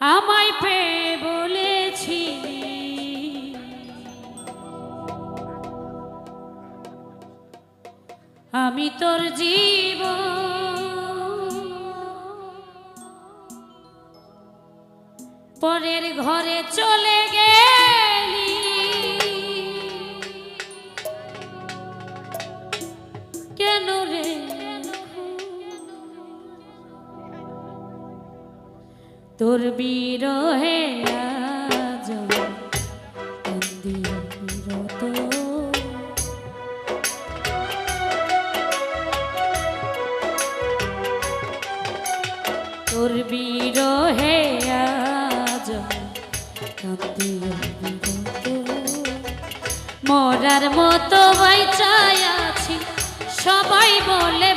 আমায় পে বলেছি আমি তোর জীব। পরের ঘরে চলে গে বিরহে তোর বিরহে মরার মতো বাইচাই আছি সবাই বলে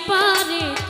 pode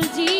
মোর জি